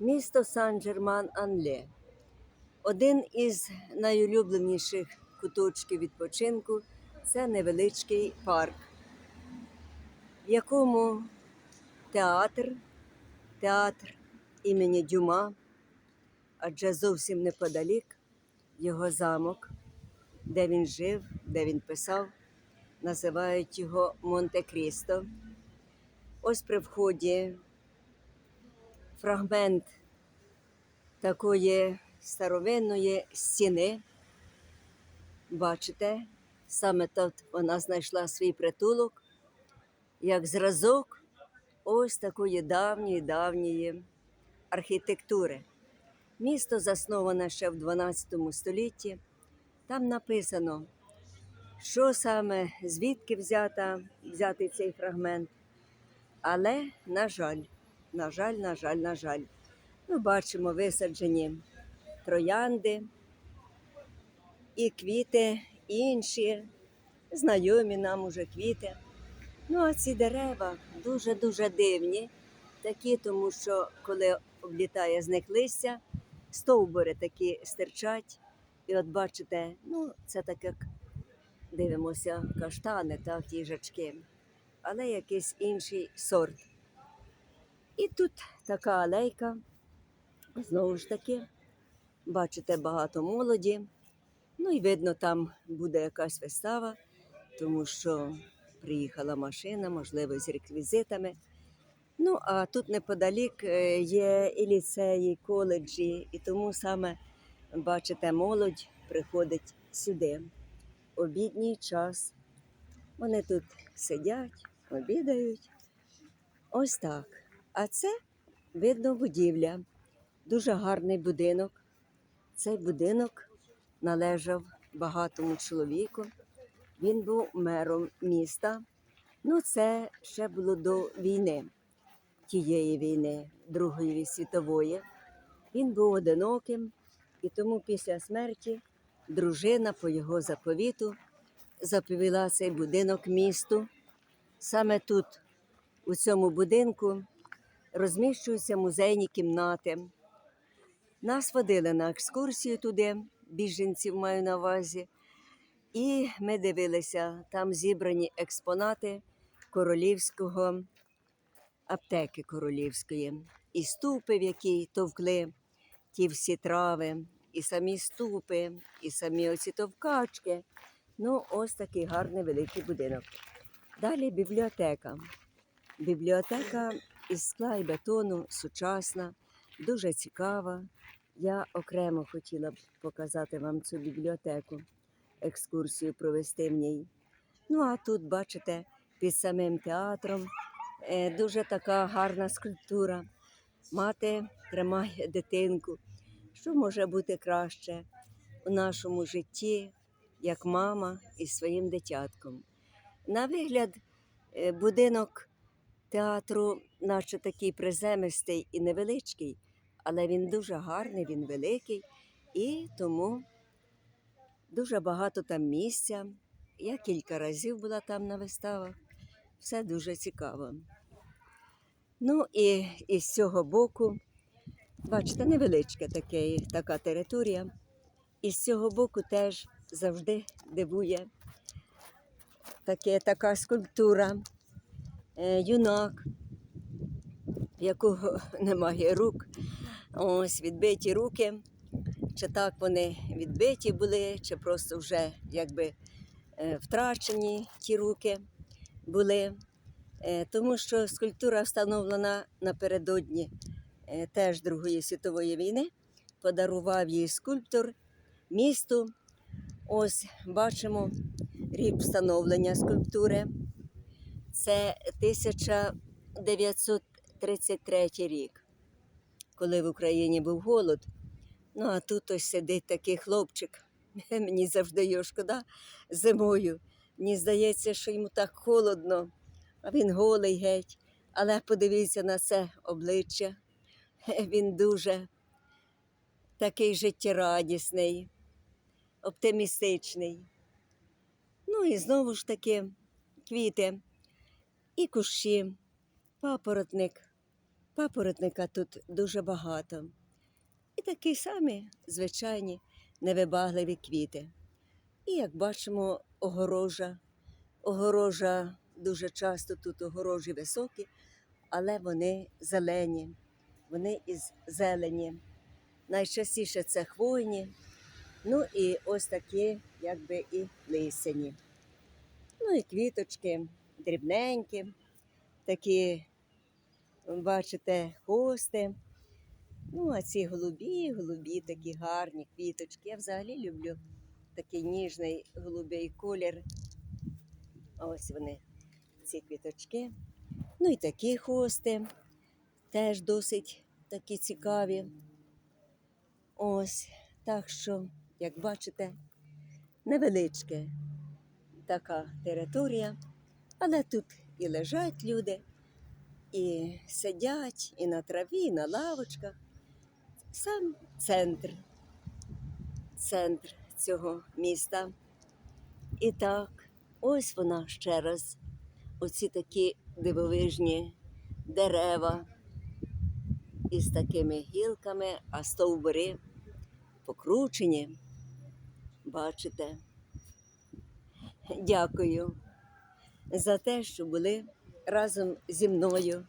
Місто Сан-Джерман-Анле один із найулюбленіших куточків відпочинку це невеличкий парк, в якому театр, театр імені Дюма, адже зовсім неподалік його замок, де він жив, де він писав, називають його Монте-Крісто. Ось при вході фрагмент такої старовинної стіни. Бачите, саме тут вона знайшла свій притулок, як зразок ось такої давньої давньої архітектури. Місто засноване ще в 12 столітті. Там написано, що саме звідки взята, взятий цей фрагмент. Але, на жаль, на жаль, на жаль, на жаль, ми бачимо висаджені троянди і квіти інші, знайомі нам уже квіти. Ну, а ці дерева дуже-дуже дивні, такі, тому що коли облітає з них листя, стовбури такі стирчать. І от бачите, ну, це так як дивимося, каштани, так, їжачки, але якийсь інший сорт. І тут така алейка, знову ж таки, бачите, багато молоді. Ну і видно, там буде якась вистава, тому що приїхала машина, можливо, з реквізитами. Ну, а тут неподалік е, є і ліцеї, і коледжі, і тому саме, бачите, молодь приходить сюди. Обідній час. Вони тут сидять, обідають. Ось так. А це видно будівля. Дуже гарний будинок. Цей будинок належав багатому чоловіку. Він був мером міста. Ну, це ще було до війни, тієї війни, Другої світової. Він був одиноким, і тому після смерті дружина по його заповіту заповіла цей будинок місту. Саме тут, у цьому будинку, розміщуються музейні кімнати. Нас водили на екскурсію туди, біженців маю на увазі. І ми дивилися, там зібрані експонати королівського аптеки королівської. І ступи, в які товкли ті всі трави, і самі ступи, і самі оці товкачки. Ну, ось такий гарний великий будинок. Далі бібліотека. Бібліотека із скла і бетону, сучасна, дуже цікава. Я окремо хотіла б показати вам цю бібліотеку, екскурсію провести в ній. Ну, а тут, бачите, під самим театром е, дуже така гарна скульптура. Мати тримає дитинку. Що може бути краще у нашому житті, як мама із своїм дитятком? На вигляд, е, будинок театру, наче такий приземистий і невеличкий, але він дуже гарний, він великий, і тому дуже багато там місця. Я кілька разів була там на виставах. Все дуже цікаво. Ну і, і з цього боку, бачите, невеличка таке, така територія. І з цього боку теж завжди дивує таке, така скульптура, юнак, в якого немає рук. Ось відбиті руки. Чи так вони відбиті були, чи просто вже якби е, втрачені ті руки були. Е, Тому що скульптура встановлена напередодні е, теж Другої світової війни. Подарував її скульптор місту. Ось бачимо рік встановлення скульптури. Це 1933 рік, коли в Україні був голод. Ну, а тут ось сидить такий хлопчик. Мені завжди його шкода зимою. Мені здається, що йому так холодно, а він голий геть. Але подивіться на це обличчя. Він дуже такий життєрадісний, оптимістичний. Ну і знову ж таки квіти і кущі, папоротник. Папоротника тут дуже багато. І такі самі звичайні невибагливі квіти. І як бачимо, огорожа. Огорожа дуже часто тут огорожі високі, але вони зелені, вони із зелені. Найчастіше це хвойні, ну і ось такі, якби і лисяні. Ну і квіточки дрібненькі, такі, бачите, хости. Ну, а ці голубі, голубі такі гарні квіточки. Я взагалі люблю такий ніжний голубий колір. Ось вони, ці квіточки. Ну і такі хости теж досить такі цікаві. Ось, так що, як бачите, невеличке така територія, але тут і лежать люди, і сидять, і на траві, і на лавочках. Сам центр, центр цього міста. І так, ось вона ще раз. Оці такі дивовижні дерева із такими гілками, а стовбури покручені. Бачите? Дякую за те, що були разом зі мною